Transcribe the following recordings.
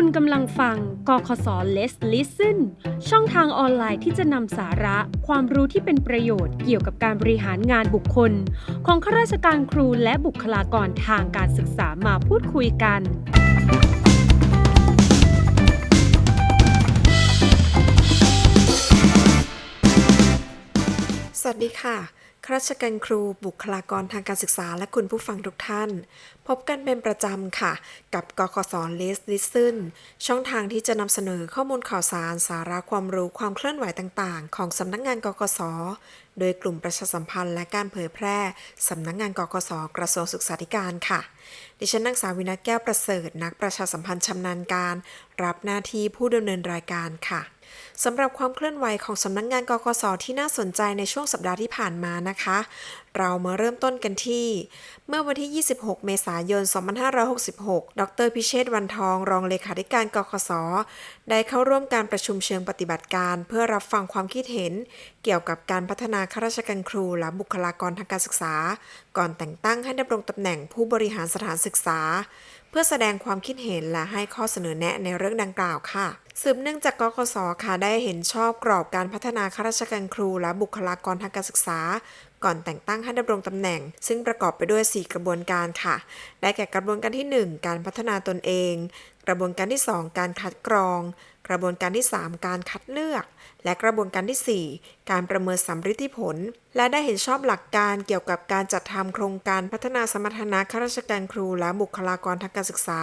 คุณกำลังฟังกคศ Let's Listen ช่องทางออนไลน์ที่จะนำสาระ ความรู้ที่เป็นประโยชน์เกี่ยวกับการบริหารงานบุคคล ของข้าราชการครูและบุคลากรทางการศึกษามาพูดคุยกัน สวัสดีค่ะ ข้าราชการครูบุคลากรทางการศึกษาและคุณผู้ฟังทุกท่าน พบกันเป็นประจำค่ะ กับกคส Let's Listen ช่องทางที่จะนำเสนอข้อมูลข่าวสารสาระความรู้ความเคลื่อนไหวต่างๆ ของสำนักงานกกสโดยกลุ่มประชาสัมพันธ์และการเผยแพร่สำนักงานกกสกระทรวงศึกษาธิการค่ะ ดิฉันนางสาววินัทแก้วประเสริฐนักประชาสัมพันธ์ชำนาญการ รับหน้าที่ผู้ดำเนินรายการค่ะ สำหรับความเคลื่อนไหวของสำนักงงานกกสที่น่าสนใจในช่วงสัปดาห์ที่ผ่านมานะคะ เรามาเริ่มต้นกันที่ เมื่อวันที่ 26 เมษายน 2566 ดรพิเชษวันทอง รองเลขาธิการกกสได้เข้าร่วมการประชุมเชิงปฏิบัติการ เพื่อรับฟังความคิดเห็น เกี่ยวกับการพัฒนาข้าราชการครูและบุคลากรทางการศึกษา ก่อนแต่งตั้งให้ดำรงตำแหน่งผู้บริหารสถานศึกษา เพื่อแสดงความคิดเห็นและให้ข้อเสนอแนะในเรื่องดังกล่าวค่ะ สืบเนื่องจากกกสค่ะได้เห็นชอบกรอบการพัฒนาข้าราชการครูและบุคลากรทางการศึกษา ก่อนแต่งตั้งให้ดำรงตำแหน่ง ซึ่งประกอบไปด้วย 4 กระบวนการค่ะ ได้แก่กระบวนการที่ 1 การพัฒนาตนเอง กระบวนการที่ 2 การคัดกรอง กระบวนการที่ 3 การคัดเลือก และกระบวนการที่ 4 การประเมินสัมฤทธิผล และได้เห็นชอบหลักการเกี่ยวกับการจัดทำโครงการพัฒนาสมรรถนะข้าราชการครูและบุคลากรทางการศึกษา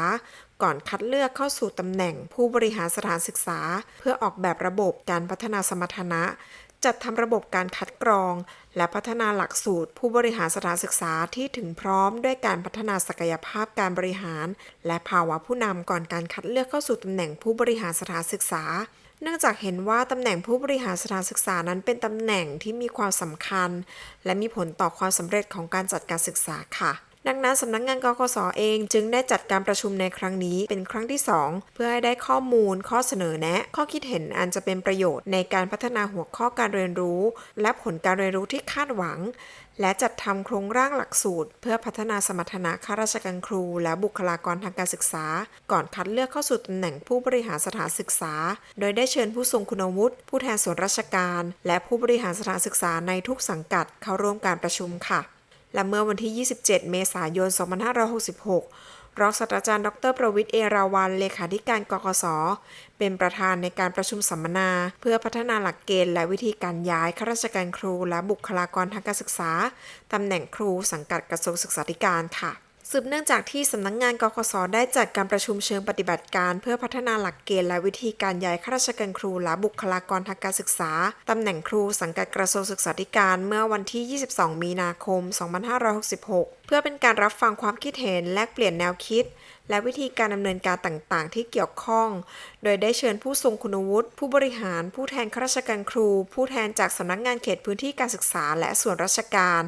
ก่อนคัดเลือกเข้าสู่ตำแหน่งผู้บริหารสถานศึกษา เพื่อออกแบบระบบการพัฒนาสมรรถนะ จัดทำระบบการคัดกรอง และพัฒนาหลักสูตร ผู้บริหารสถานศึกษาที่ถึงพร้อมด้วยการพัฒนาศักยภาพการบริหาร และภาวะผู้นำก่อนการคัดเลือกเข้าสู่ตำแหน่งผู้บริหารสถานศึกษาเนื่องจากเห็นว่าตำแหน่งผู้บริหารสถานศึกษานั้นเป็นตำแหน่งที่มีความสำคัญ และมีผลต่อความสำเร็จของการจัดการศึกษาค่ะ ดังนั้นสำนักงงานกกสเองจึงได้จัดการประชุมในครั้งนี้เป็นครั้งที่ 2 เพื่อให้ได้ข้อมูล ข้อเสนอแนะ ข้อคิดเห็นอันจะเป็นประโยชน์ในการพัฒนาหัวข้อการเรียนรู้ และผลการเรียนรู้ที่คาดหวัง และจัดทำโครงร่างหลักสูตร เพื่อพัฒนาสมรรถนะข้าราชการครู และบุคลากรทางการศึกษา ก่อนคัดเลือกเข้าสู่ตำแหน่งผู้บริหารสถานศึกษา โดยได้เชิญผู้ทรงคุณวุฒิผู้แทนส่วนราชการ และผู้บริหารสถานศึกษาในทุกสังกัดเข้าร่วมการประชุมค่ะ และเมื่อวันที่ 27 เมษายน 2566 รองศาสตราจารย์ ดร ประวิทย์เอราวัน เลขาธิการกกสเป็นประธานในการประชุมสัมมนา เพื่อพัฒนาหลักเกณฑ์และวิธีการย้ายข้าราชการครูและบุคลากรทางการศึกษา ตำแหน่งครูสังกัดกระทรวงศึกษาธิการค่ะ สืบเนื่องจากที่สำนักงงานกกศได้จัดการประชุมเชิงปฏิบัติการ เพื่อพัฒนาหลักเกณฑ์และวิธีการย้ายข้าราชการครูและบุคลากรทางการศึกษาตำแหน่งครูสังกัดกระทรวงศึกษาธิการเมื่อวันที่ 22 มีนาคม 2566 เพื่อเป็นการรับฟังความคิดเห็นแลกเปลี่ยนแนวคิดและวิธีการดำเนินการต่างๆ ที่เกี่ยวข้อง โดยได้เชิญผู้ทรงคุณวุฒิ ผู้บริหาร ผู้แทนข้าราชการครู ผู้แทนจากสำนักงานเขตพื้นที่การศึกษาและส่วนราชการ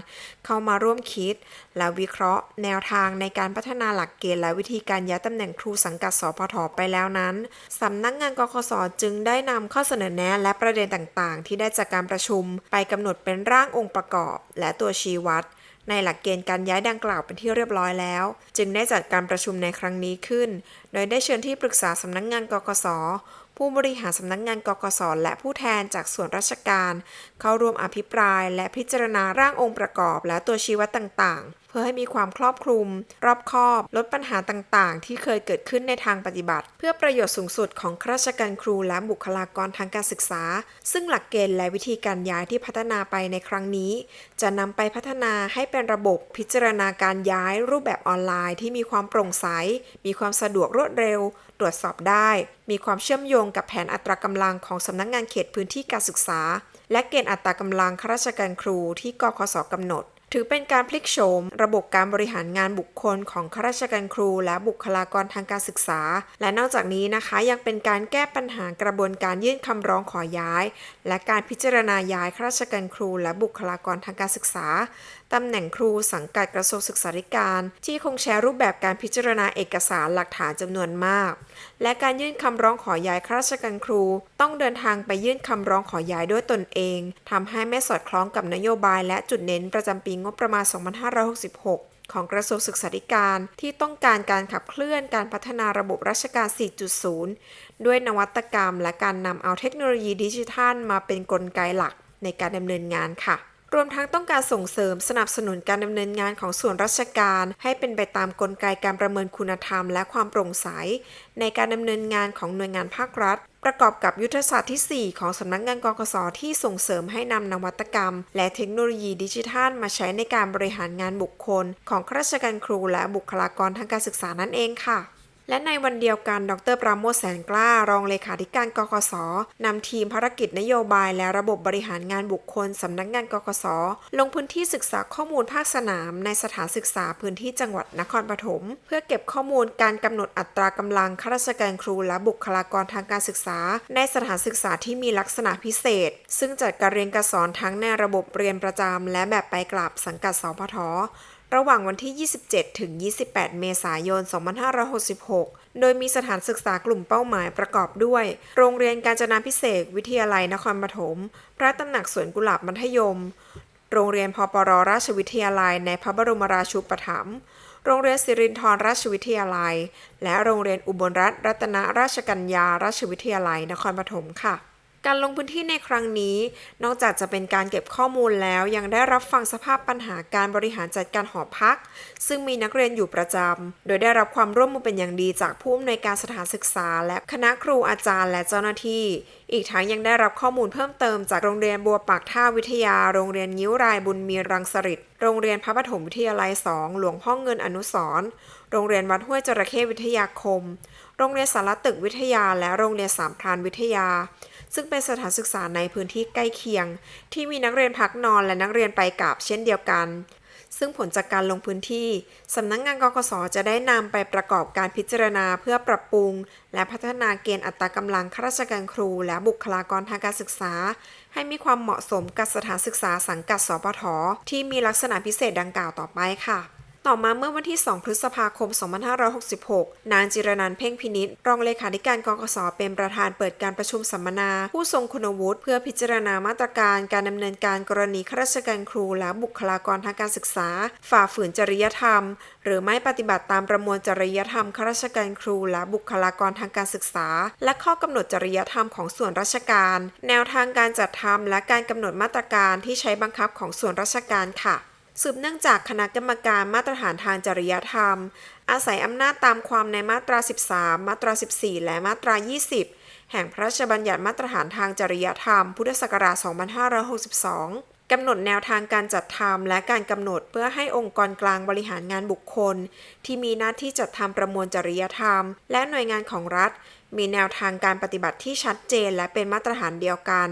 เข้ามาร่วมคิด และวิเคราะห์ แนวทางในการพัฒนาหลักเกณฑ์และวิธีการย้ายตำแหน่งครูสังกัดสพทไปแล้วนั้นสำนักงานกคสจึงได้นำข้อเสนอแนะและประเด็นต่างๆ ที่ได้จากการประชุม ไปกำหนดเป็นร่างองค์ประกอบ และตัวชี้วัด ในหลักเกณฑ์การย้ายดังกล่าวเป็นที่เรียบร้อยแล้ว จึงได้จัดการประชุมในครั้งนี้ขึ้น โดยได้เชิญที่ปรึกษาสำนักงงานกกสผู้บริหารสำนักงงานกกสและผู้แทนจากส่วนราชการ เข้าร่วมอภิปรายและพิจารณาร่างองค์ประกอบและตัวชี้วัดต่างๆ พื่อให้มีความครอบคลุม รอบคอบ ลดปัญหาต่างๆ ที่เคยเกิดขึ้นในทางปฏิบัติ เพื่อประโยชน์สูงสุดของข้าราชการครูและบุคลากรทางการศึกษา ซึ่งหลักเกณฑ์และวิธีการย้ายที่พัฒนาไปในครั้งนี้ จะนำไปพัฒนาให้เป็นระบบพิจารณาการย้ายรูปแบบออนไลน์ที่มีความโปร่งใส มีความสะดวกรวดเร็ว ตรวจสอบได้ มีความเชื่อมโยงกับแผนอัตรากำลังของสำนักงานเขตพื้นที่การศึกษา และเกณฑ์อัตรากำลังข้าราชการครูที่กคสกำหนด ถือเป็นการพลิกโฉมระบบการบริหารงานบุคคลของข้าราชการครู และบุคลากรทางการศึกษา และนอกจากนี้นะคะยังเป็นการแก้ปัญหากระบวนการยื่นคำร้องขอย้าย และการพิจารณาย้ายข้าราชการครู และบุคลากรทางการศึกษาตำแหน่งครูสังกัดกระทรวงศึกษาธิการ ที่คงแชร์รูปแบบการพิจารณาเอกสารหลักฐานจำนวนมาก และการยื่นคำร้องขอย้ายข้าราชการครู ต้องเดินทางไปยื่นคำร้องขอย้ายด้วยตนเองทำให้ไม่สอดคล้องกับนโยบายและจุดเน้นประจำปีงบประมาณ 2566ของกระทรวงศึกษาธิการที่ต้องการการขับเคลื่อนการพัฒนาระบบราชการ 4.0 ด้วยนวัตกรรมและการนำเอาเทคโนโลยีดิจิทัลมาเป็นนกลไกหลักในการดำเนินงานค่ะ รวมทั้งต้องการส่งเสริมสนับสนุนการดำเนินงานของส่วนราชการ ให้เป็นไปตามกลไกการประเมินคุณธรรม และความโปร่งใส ในการดำเนินงานของหน่วยงานภาครัฐ ประกอบกับยุทธศาสตร์ที่ 4 ของสำนักงานกกสที่ส่งเสริมให้นำนวัตกรรม และเทคโนโลยีดิจิทัล มาใช้ในการบริหารงานบุคคล ของข้าราชการครูและบุคลากรทางการศึกษานั่นเองค่ะ และในวันเดียวกัน ดรปราโมทแสนกล้า รองเลขาธิการกกสนำทีมภารกิจนโยบายและระบบบริหารงานบุคคลสำนักงานกกสลงพื้นที่ศึกษาข้อมูลภาคสนาม ในสถานศึกษาพื้นที่จังหวัดนครปฐมเพื่อเก็บข้อมูลการกำหนดอัตรากำลังข้าราชการครูและบุคลากรทางการศึกษา ในสถานศึกษาที่มีลักษณะพิเศษ ซึ่งจัดการเรียนการสอนทั้งในระบบเรียนประจำและแบบไปกลับสังกัดสพท ระหว่างวันที่ 27 ถึง 28 เมษายน 2566 โดยมีสถานศึกษากลุ่มเป้าหมายประกอบด้วย โรงเรียนการจนาพิเศษ วิทยาลัยนครปฐม พระตำหนักสวนกุหลาบมัธยม โรงเรียนพปรราชวิทยาลัยในพระบรมราชูปถัมภ์โรงเรียนสิรินธรราชวิทยาลัย และโรงเรียนอุบลรัตนรัตนราชกัญญาราชวิทยาลัยนครปฐมค่ะ การลงพื้นที่ในครั้งนี้ นอกจากจะเป็นการเก็บข้อมูลแล้วยังได้รับฟังสภาพปัญหาการบริหารจัดการหอพัก ซึ่งมีนักเรียนอยู่ประจำ โดยได้รับความร่วมมือเป็นอย่างดีจากผู้อำนวยการสถานศึกษา และคณะครูอาจารย์และเจ้าหน้าที่ อีกทั้งยังได้รับข้อมูลเพิ่มเติมจากโรงเรียนบัวปากท่าวิทยา โรงเรียนยิ้วรายบุญมีรังสฤษดิ์โรงเรียนพระปฐมวิทยาลัย 2 หลวงพ่อเงินอนุสรโรงเรียนวัดห้วยจระเข้วิทยาคม โรงเรียนสารตึกวิทยา และโรงเรียนสามพรานวิทยา ซึ่งเป็นสถานศึกษาในพื้นที่ใกล้เคียง ที่มีนักเรียนพักนอนและนักเรียนไปกลับเช่นเดียวกัน ซึ่งผลจากการลงพื้นที่ สำนักงงานกกสจะได้นำไปประกอบการพิจารณาเพื่อปรับปรุง และพัฒนาเกณฑ์อัตรากำลังข้าราชการครู และบุคลากรทางการศึกษา ให้มีความเหมาะสมกับสถานศึกษาสังกัดสปทที่มีลักษณะพิเศษดังกล่าวต่อไปค่ะ ต่อมาเมื่อวันที่ 2 พฤษภาคม 2566 นางจิรนันเพ่งพินิษรองเลขาธิการกกสเป็นประธานเปิดการประชุมสัมมนา ผู้ทรงคุณวุฒิเพื่อพิจารณามาตรการการดำเนินการกรณีข้าราชการครูและบุคลากรทางการศึกษา ฝ่าฝืนจริยธรรม หรือไม่ปฏิบัติตามประมวลจริยธรรมข้าราชการครูและบุคลากรทางการศึกษา และข้อกำหนดจริยธรรมของส่วนราชการ แนวทางการจัดทำและการกำหนดมาตรการที่ใช้บังคับของส่วนราชการค่ะ สืบเนื่องจากคณะกรรมการมาตรฐานทางจริยธรรม อาศัยอำนาจตามความในมาตรา 13 มาตรา 14 และมาตรา 20 แห่งพระราชบัญญัติมาตรฐานทางจริยธรรม พุทธศักราช 2562กำหนดแนวทางการจัดทำและการกำหนดเพื่อให้องค์กรกลางบริหารงานบุคคล ที่มีหน้าที่จัดทำประมวลจริยธรรม และหน่วยงานของรัฐ มีแนวทางการปฏิบัติที่ชัดเจนและเป็นมาตรฐานเดียวกัน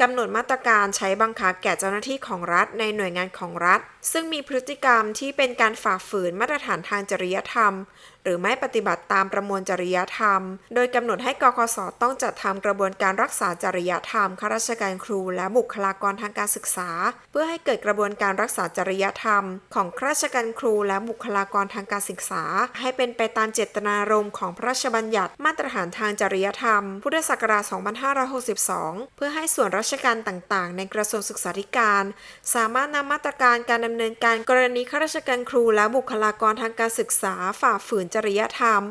กำหนดมาตรการใช้บังคับแก่เจ้าหน้าที่ของรัฐในหน่วยงานของรัฐ ซึ่งมีพฤติกรรมที่เป็นการฝ่าฝืนมาตรฐานทางจริยธรรม หรือไม่ปฏิบัติตามประมวลจริยธรรม โดยกำหนดให้กกสต้องจัดทำกระบวนการรักษาจริยธรรมข้าราชการครู และบุคลากรทางการศึกษา เพื่อให้เกิดกระบวนการรักษาจริยธรรม ของข้าราชการครูและบุคลากรทางการศึกษา ให้เป็นไปตามเจตนารมณ์ของพระราชบัญญัติมาตรฐานทางจริยธรรม พุทธศักราช 2562 เพื่อให้ส่วนราชการต่างๆ ในกระทรวงศึกษาธิการ สามารถนำมาตรการการดำเนินการกรณีข้าราชการครู และบุคลากรทางการศึกษาฝ่าฝืนจริยธรรม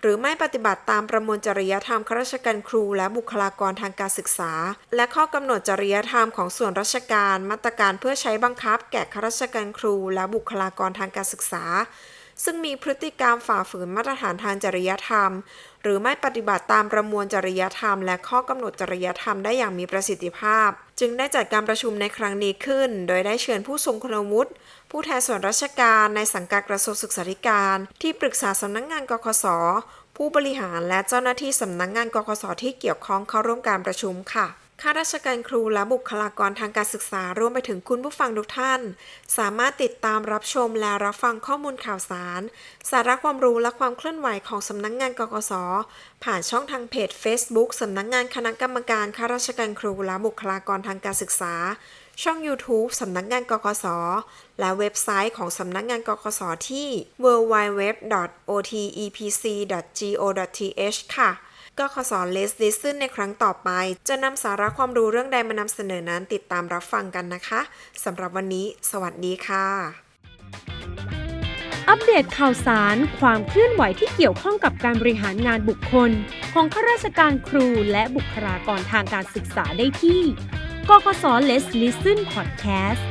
หรือไม่ปฏิบัติตามประมวลจริยธรรมข้าราชการครูและบุคลากรทางการศึกษา และข้อกำหนดจริยธรรมของส่วนราชการ มาตรการเพื่อใช้บังคับ แก่ข้าราชการครูและบุคลากรทางการศึกษา ซึ่งมีพฤติกรรมฝ่าฝืนมาตรฐานทางจริยธรรม หรือไม่ปฏิบัติตามประมวลจริยธรรม และข้อกำหนดจริยธรรมได้อย่างมีประสิทธิภาพ จึงได้จัดการประชุมในครั้งนี้ขึ้น โดยได้เชิญผู้ทรงคุณวุฒิผู้แทนส่วนราชการในสังกัดกระทรวงศึกษาธิการ ที่ปรึกษาสำนักงานกคสผู้บริหารและเจ้าหน้าที่สำนักงานกคสที่เกี่ยวข้องเข้าร่วมการประชุมค่ะ ข้าราชการครูและบุคลากรทางการศึกษารวมไปถึงคุณผู้ฟังทุกท่าน สามารถติดตามรับชมและรับฟังข้อมูลข่าวสาร สาระความรู้และความเคลื่อนไหวของสำนักงานกกสผ่านช่องทางเพจ Facebook สำนักงานคณะกรรมการข้าราชการครูและบุคลากรทางการศึกษา ช่อง YouTube สำนักงานกกสและเว็บไซต์ของสำนักงานกกสที่ www.otepc.go.th ค่ะ ก็ขอสอนเลสดิสซึนในครั้งต่อไป จะนำสาระความรู้เรื่องใดมานำเสนอนั้นติดตามรับฟังกันนะคะสำหรับวันนี้ สวัสดีค่ะ อัปเดตข่าวสาร ความเคลื่อนไหวที่เกี่ยวข้องกับการบริหารงานบุคคล ของข้าราชการครูและบุคลากรทางการศึกษาได้ที่กคสเลสลิสซึนพอดแคสต์